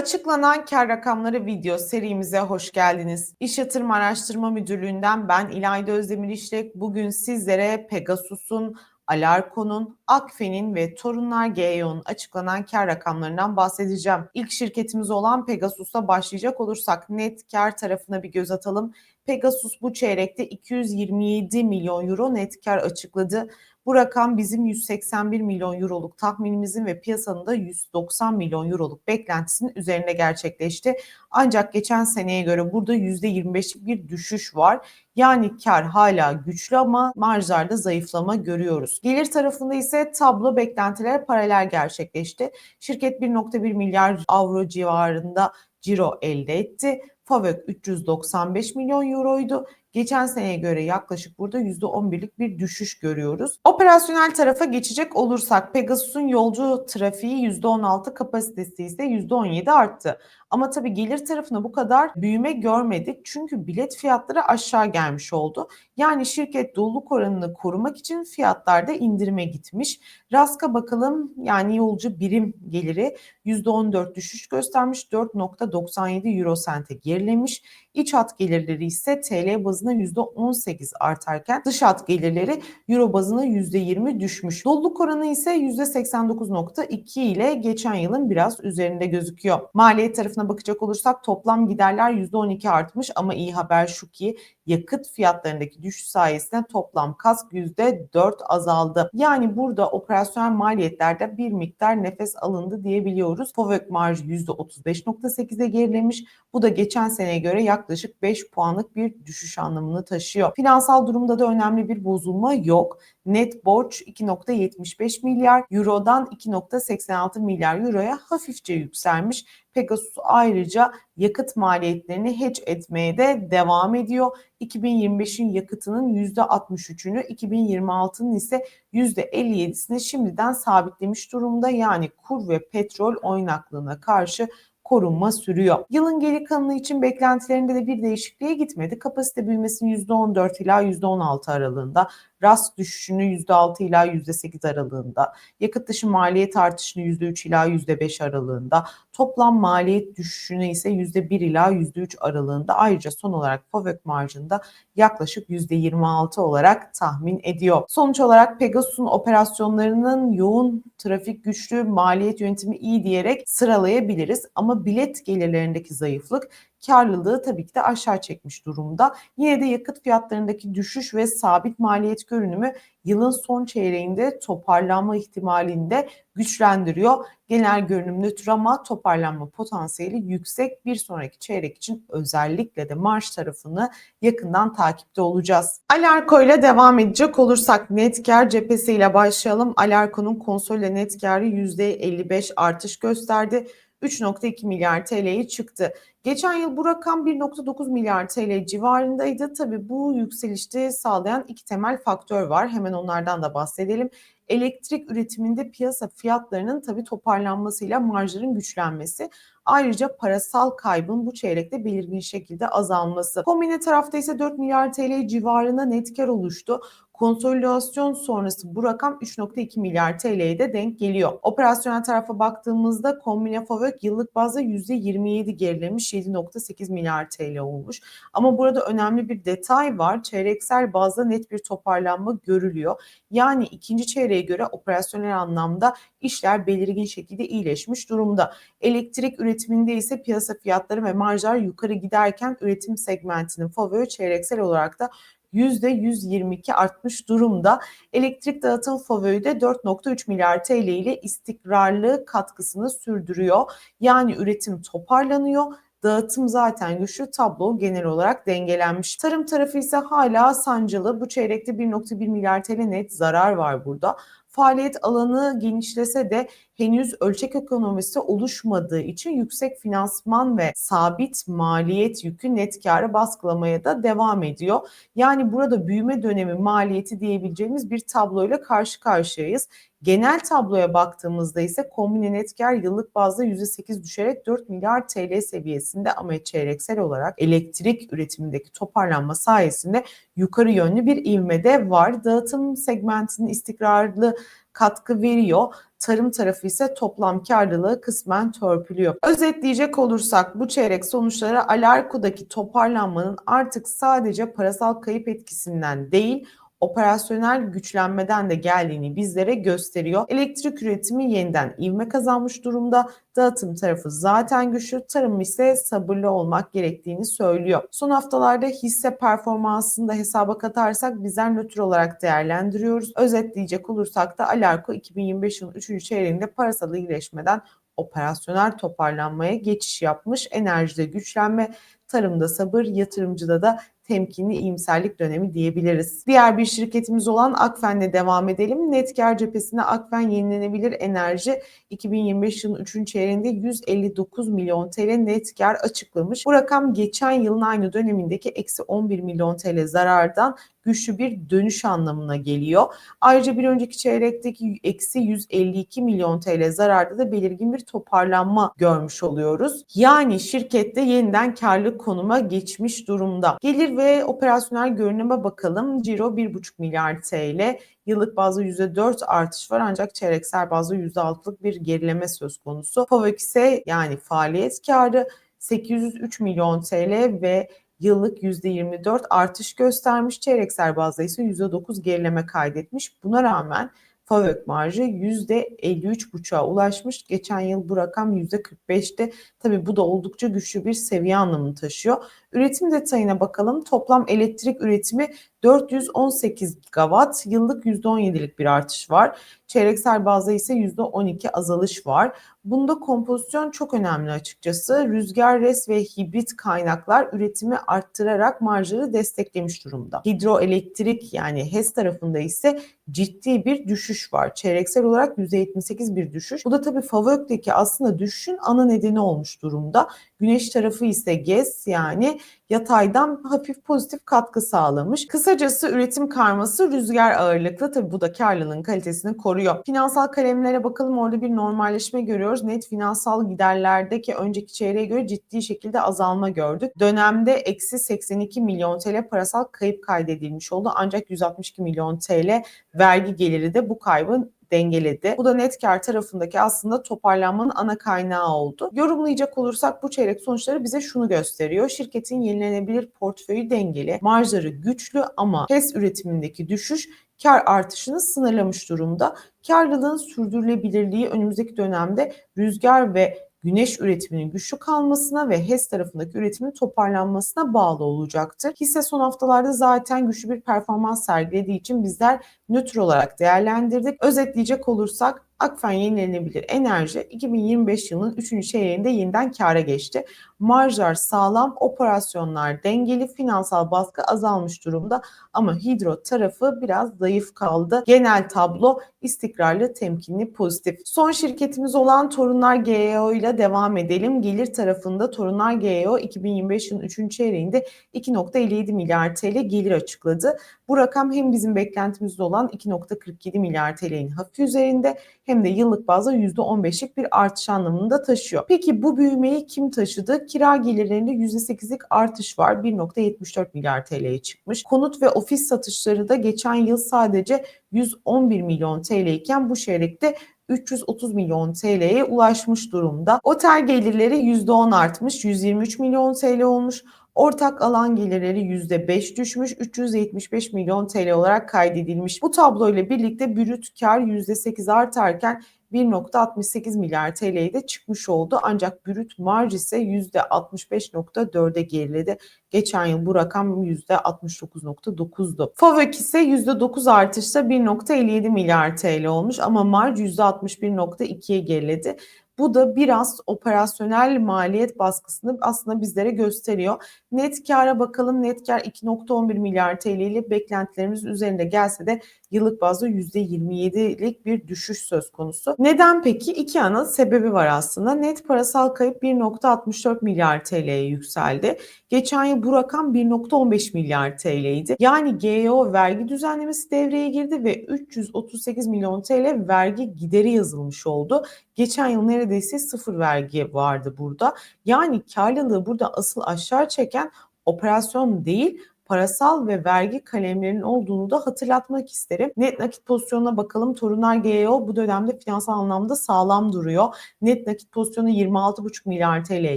Açıklanan kar rakamları video serimize hoş geldiniz. İş Yatırım Araştırma Müdürlüğü'nden ben İlayda Özdemir İşlek. Bugün sizlere Pegasus'un, Alarko'nun, Akfen'in ve Torunlar GEO'nun açıklanan kar rakamlarından bahsedeceğim. İlk şirketimiz olan Pegasus'a başlayacak olursak net kar tarafına bir göz atalım. Pegasus bu çeyrekte 227 milyon euro net kar açıkladı. Bu rakam bizim 181 milyon euroluk tahminimizin ve piyasanın da 190 milyon euroluk beklentisinin üzerinde gerçekleşti. Ancak geçen seneye göre burada %25'lik bir düşüş var. Yani kar hala güçlü ama marjlarda zayıflama görüyoruz. Gelir tarafında ise tablo beklentilere paralel gerçekleşti. Şirket 1.1 milyar avro civarında ciro elde etti. FAVÖK 395 milyon euroydu. Geçen seneye göre yaklaşık burada %11'lik bir düşüş görüyoruz. Operasyonel tarafa geçecek olursak Pegasus'un yolcu trafiği %16 kapasitesi ise %17 arttı. Ama tabii gelir tarafına bu kadar büyüme görmedik. Çünkü bilet fiyatları aşağı gelmiş oldu. Yani şirket doluluk oranını korumak için fiyatlarda indirime gitmiş. Raska bakalım yani yolcu birim geliri %14 düşüş göstermiş. 4.97 euro sente gerilemiş. İç hat gelirleri ise TL bazına %18 artarken dış hat gelirleri euro bazına %20 düşmüş. Doluluk oranı ise %89.2 ile geçen yılın biraz üzerinde gözüküyor. Maliyet tarafına bakacak olursak toplam giderler %12 artmış ama iyi haber şu ki yakıt fiyatlarındaki düşüş sayesinde toplam kask %4 azaldı. Yani burada operasyonel maliyetlerde bir miktar nefes alındı diyebiliyoruz. FOVÖK marjı %35.8'e gerilemiş. Bu da geçen seneye göre yaklaşık 5 puanlık bir düşüş anlamını taşıyor. Finansal durumda da önemli bir bozulma yok. Net borç 2.75 milyar Euro'dan 2.86 milyar Euro'ya hafifçe yükselmiş. Pegasus ayrıca yakıt maliyetlerini hedge etmeye de devam ediyor. 2025'in yakıtının %63'ünü, 2026'nın ise %57'sini şimdiden sabitlemiş durumda. Yani kur ve petrol oynaklığına karşı korunma sürüyor. Yılın geri kalanı için beklentilerinde de bir değişikliğe gitmedi. Kapasite büyümesinin %14 ila %16 aralığında, RASK düşüşünü %6 ila %8 aralığında, yakıt dışı maliyet artışını %3 ila %5 aralığında, toplam maliyet düşüşünü ise %1 ila %3 aralığında ayrıca son olarak FOVÖK marjında yaklaşık %26 olarak tahmin ediyor. Sonuç olarak Pegasus'un operasyonlarının yoğun trafik güçlü, maliyet yönetimi iyi diyerek sıralayabiliriz. Ama bilet gelirlerindeki zayıflık karlılığı tabii ki de aşağı çekmiş durumda. Yine de yakıt fiyatlarındaki düşüş ve sabit maliyet görünümü yılın son çeyreğinde toparlanma ihtimalinde güçlendiriyor. Genel görünüm nötr ama toparlanma potansiyeli yüksek. Bir sonraki çeyrek için özellikle de marş tarafını yakından takipte olacağız. Alarko ile devam edecek olursak net cephesiyle başlayalım. Alarko'nun konsolide net karı %55 artış gösterdi. 3.2 milyar TL'ye çıktı. Geçen yıl bu rakam 1.9 milyar TL civarındaydı. Tabii bu yükselişte sağlayan iki temel faktör var. Hemen onlardan da bahsedelim. Elektrik üretiminde piyasa fiyatlarının tabii toparlanmasıyla marjların güçlenmesi. Ayrıca parasal kaybın bu çeyrekte belirgin şekilde azalması. Kombine tarafta ise 4 milyar TL civarında net kar oluştu. Konsolidasyon sonrası bu rakam 3.2 milyar TL'ye de denk geliyor. Operasyonel tarafa baktığımızda kombine FAVÖK yıllık bazda %27 gerilemiş 7.8 milyar TL olmuş. Ama burada önemli bir detay var. Çeyreksel bazda net bir toparlanma görülüyor. Yani ikinci çeyreğe göre operasyonel anlamda işler belirgin şekilde iyileşmiş durumda. Elektrik üretiminde ise piyasa fiyatları ve marjlar yukarı giderken üretim segmentinin FAVÖ çeyreksel olarak da %122 artmış durumda. Elektrik dağıtım FOVÖ'de 4.3 milyar TL ile istikrarlı katkısını sürdürüyor. Yani üretim toparlanıyor dağıtım zaten güçlü tablo genel olarak dengelenmiş. Tarım tarafı ise hala sancılı. Bu çeyrekte 1.1 milyar TL net zarar var burada faaliyet alanı genişlese de henüz ölçek ekonomisi oluşmadığı için yüksek finansman ve sabit maliyet yükü net karı baskılamaya da devam ediyor. Yani burada büyüme dönemi maliyeti diyebileceğimiz bir tabloyla karşı karşıyayız. Genel tabloya baktığımızda ise kombine net kar yıllık bazda %8 düşerek 4 milyar TL seviyesinde ama çeyreksel olarak elektrik üretimindeki toparlanma sayesinde yukarı yönlü bir ivmede var. Dağıtım segmentinin istikrarlı katkı veriyor. Tarım tarafı ise toplam karlılığı kısmen törpülüyor. Özetleyecek olursak bu çeyrek sonuçları Alarko'daki toparlanmanın artık sadece parasal kayıp etkisinden değil operasyonel güçlenmeden de geldiğini bizlere gösteriyor. Elektrik üretimi yeniden ivme kazanmış durumda. Dağıtım tarafı zaten güçlü, tarım ise sabırlı olmak gerektiğini söylüyor. Son haftalarda hisse performansını da hesaba katarsak bizler nötr olarak değerlendiriyoruz. Özetleyecek olursak da Alarko 2025 yılının 3. çeyreğinde parasal iyileşmeden operasyonel toparlanmaya geçiş yapmış. Enerjide güçlenme, tarımda sabır, yatırımcıda da temkinli iyimserlik dönemi diyebiliriz. Diğer bir şirketimiz olan Akfen'le devam edelim. Net kar cephesinde Akfen yenilenebilir enerji 2025 yılının 3. çeyreğinde 159 milyon TL net kar açıklamış. Bu rakam geçen yılın aynı dönemindeki eksi 11 milyon TL zarardan güçlü bir dönüş anlamına geliyor. Ayrıca bir önceki çeyrekteki eksi 152 milyon TL zararda da belirgin bir toparlanma görmüş oluyoruz. Yani şirkette yeniden karlı konuma geçmiş durumda. Gelir ve operasyonel görünüme bakalım. Ciro 1,5 milyar TL. Yıllık bazda %4 artış var ancak çeyreksel bazda %6'lık bir gerileme söz konusu. FAVÖK ise yani faaliyet karı 803 milyon TL ve yıllık %24 artış göstermiş. Çeyreksel bazda ise %9 gerileme kaydetmiş. Buna rağmen FAVÖK marjı %53,5'a ulaşmış. Geçen yıl bu rakam %45'ti. Tabi bu da oldukça güçlü bir seviye anlamını taşıyor. Üretim detayına bakalım. Toplam elektrik üretimi 418 gigawatt, yıllık %17'lik bir artış var. Çeyreksel bazda ise %12 azalış var. Bunda kompozisyon çok önemli açıkçası. Rüzgar, res ve hibrit kaynaklar üretimi arttırarak marjları desteklemiş durumda. Hidroelektrik yani HES tarafında ise ciddi bir düşüş var. Çeyreksel olarak %78 bir düşüş. Bu da tabii FAVÖK'teki aslında düşüşün ana nedeni olmuş durumda. Güneş tarafı ise GES yani yataydan hafif pozitif katkı sağlamış. Kısacası üretim karması rüzgar ağırlıklı tabi bu da karlılığın kalitesini koruyor. Finansal kalemlere bakalım orada bir normalleşme görüyoruz. Net finansal giderlerdeki önceki çeyreğe göre ciddi şekilde azalma gördük. Dönemde eksi 82 milyon TL parasal kayıp kaydedilmiş oldu ancak 162 milyon TL vergi geliri de bu kaybın dengeledi. Bu da net kar tarafındaki aslında toparlanmanın ana kaynağı oldu. Yorumlayacak olursak bu çeyrek sonuçları bize şunu gösteriyor. Şirketin yenilenebilir portföyü dengeli, marjları güçlü ama HES üretimindeki düşüş kar artışını sınırlamış durumda. Karlılığın sürdürülebilirliği önümüzdeki dönemde rüzgar ve güneş üretiminin güçlü kalmasına ve HES tarafındaki üretimin toparlanmasına bağlı olacaktır. Hisse son haftalarda zaten güçlü bir performans sergilediği için bizler nötr olarak değerlendirdik. Özetleyecek olursak Akfen yenilenebilir enerji 2025 yılının 3. çeyreğinde yeniden kâra geçti. Marjlar sağlam, operasyonlar dengeli, finansal baskı azalmış durumda ama hidro tarafı biraz zayıf kaldı. Genel tablo istikrarlı, temkinli, pozitif. Son şirketimiz olan Torunlar GEO ile devam edelim. Gelir tarafında Torunlar GEO 2025 yılının 3. çeyreğinde 2.57 milyar TL gelir açıkladı. Bu rakam hem bizim beklentimizde olan 2.47 milyar TL'nin hafif üzerinde hem de yıllık bazda %15'lik bir artış anlamında taşıyor. Peki bu büyümeyi kim taşıdı? Kira gelirlerinde %8'lik artış var. 1.74 milyar TL'ye çıkmış. Konut ve ofis satışları da geçen yıl sadece 111 milyon TL iken bu çeyrekte 330 milyon TL'ye ulaşmış durumda. Otel gelirleri %10 artmış, 123 milyon TL olmuş. Ortak alan gelirleri %5 düşmüş, 375 milyon TL olarak kaydedilmiş. Bu tablo ile birlikte brüt kar %8 artarken 1.68 milyar TL'ye de çıkmış oldu. Ancak brüt marj ise %65.4'e geriledi. Geçen yıl bu rakam %69.9'du. FAVÖK ise %9 artışta 1.57 milyar TL olmuş ama marj %61.2'ye geriledi. Bu da biraz operasyonel maliyet baskısını aslında bizlere gösteriyor. Net kâra bakalım. Net kar 2.11 milyar TL ile beklentilerimiz üzerinde gelse de yıllık bazda %27'lik bir düşüş söz konusu. Neden peki? İki ana sebebi var aslında. Net parasal kayıp 1.64 milyar TL'ye yükseldi. Geçen yıl bu rakam 1.15 milyar TL'ydi. Yani GEO vergi düzenlemesi devreye girdi ve 338 milyon TL vergi gideri yazılmış oldu. Geçen yıl neredeyse sıfır vergi vardı burada. Yani karlılığı burada asıl aşağı çeken operasyon değil parasal ve vergi kalemlerinin olduğunu da hatırlatmak isterim. Net nakit pozisyonuna bakalım. Torunlar GEO bu dönemde finansal anlamda sağlam duruyor. Net nakit pozisyonu 26,5 milyar TL'ye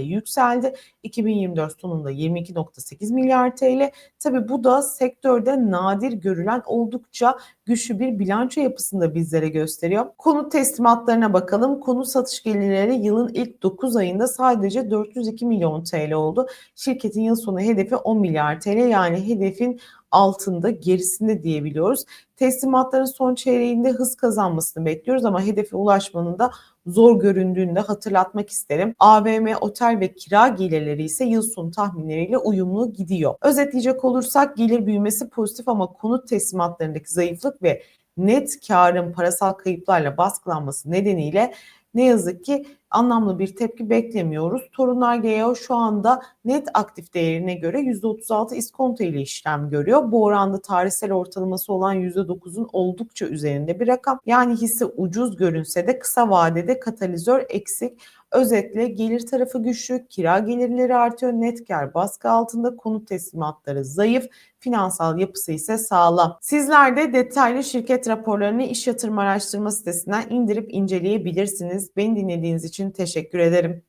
yükseldi. 2024 sonunda 22,8 milyar TL. Tabi bu da sektörde nadir görülen oldukça güçlü bir bilanço yapısında bizlere gösteriyor. Konut teslimatlarına bakalım. Konut satış gelirleri yılın ilk 9 ayında sadece 402 milyon TL oldu. Şirketin yıl sonu hedefi 10 milyar TL yani hedefin altında gerisinde diyebiliyoruz. Teslimatların son çeyreğinde hız kazanmasını bekliyoruz ama hedefe ulaşmanın da zor göründüğünü de hatırlatmak isterim. AVM, otel ve kira gelirleri ise yıl sonu tahminleriyle uyumlu gidiyor. Özetleyecek olursak gelir büyümesi pozitif ama konut teslimatlarındaki zayıflık ve net karın parasal kayıplarla baskılanması nedeniyle ne yazık ki anlamlı bir tepki beklemiyoruz. Torunlar GEO şu anda net aktif değerine göre %36 iskonto ile işlem görüyor. Bu oranda tarihsel ortalaması olan %9'un oldukça üzerinde bir rakam. Yani hisse ucuz görünse de kısa vadede katalizör eksik. Özetle gelir tarafı güçlü, kira gelirleri artıyor, net kar baskı altında, konut teslimatları zayıf, finansal yapısı ise sağlam. Sizler de detaylı şirket raporlarını iş yatırım araştırma sitesinden indirip inceleyebilirsiniz. Beni dinlediğiniz için teşekkür ederim.